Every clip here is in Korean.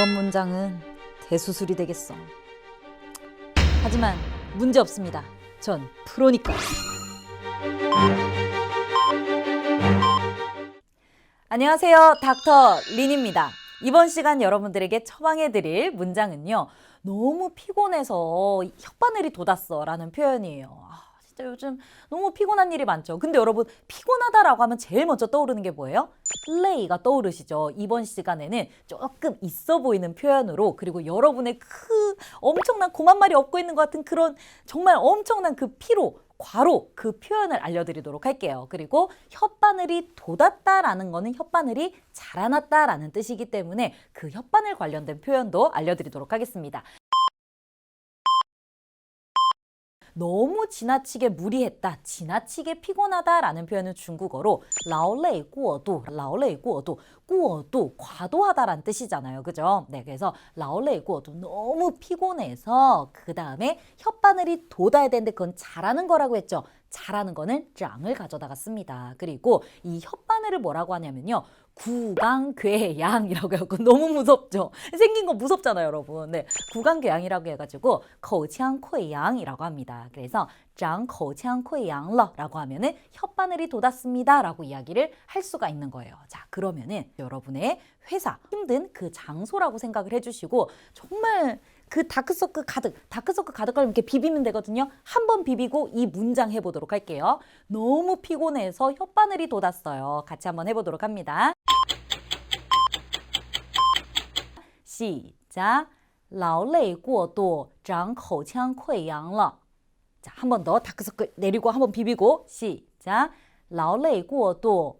이번 문장은 대수술이 되겠어. 하지만 문제 없습니다. 전 프로니까. 안녕하세요. 닥터 린입니다. 이번 시간 여러분들에게 처방해드릴 문장은요. 너무 피곤해서 혓바늘이 돋았어 라는 표현이에요. 아, 진짜 요즘 너무 피곤한 일이 많죠. 근데 여러분 피곤하다라고 하면 제일 먼저 떠오르는 게 뭐예요? 플레이가 떠오르시죠. 이번 시간에는 조금 있어 보이는 표현으로 그리고 여러분의 그 엄청난 고만 말이 없고 있는 것 같은 그런 정말 엄청난 그 피로 과로 그 표현을 알려드리도록 할게요. 그리고 혓바늘이 돋았다라는 거는 혓바늘이 자라났다라는 뜻이기 때문에 그 혓바늘 관련된 표현도 알려드리도록 하겠습니다. 너무 지나치게 무리했다, 지나치게 피곤하다라는 표현은 중국어로 라오레이 꾸어도, 라오레이 꾸어도, 꾸어도 과도하다라는 뜻이잖아요, 그죠? 네, 그래서 라오레이 꾸어도 너무 피곤해서 그 다음에 혓바늘이 돋아야 되는데 그건 잘하는 거라고 했죠. 잘하는 거는 짱을 가져다가 씁니다. 그리고 이 혓바늘을 뭐라고 하냐면요. 구강궤양이라고 해갖고 너무 무섭죠. 생긴 거 무섭잖아요, 여러분. 네, 구강궤양이라고 해가지고 거창코양이라고 합니다. 그래서 장 거창코양러라고 하면은 혓바늘이 돋았습니다라고 이야기를 할 수가 있는 거예요. 자, 그러면은 여러분의 회사 힘든 그 장소라고 생각을 해주시고 정말 그 다크서클 가득, 다크서클 가득하면 이렇게 비비면 되거든요. 한 번 비비고 이 문장 해보도록 할게요. 너무 피곤해서 혓바늘이 돋았어요. 같이 한번 해보도록 합니다. 시작. 劳累过度长口腔溃疡了. 자, 한 번 더 다크서클 내리고 한 번 비비고 시작. 劳累过度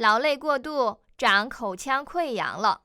劳累过度，长口腔溃疡了。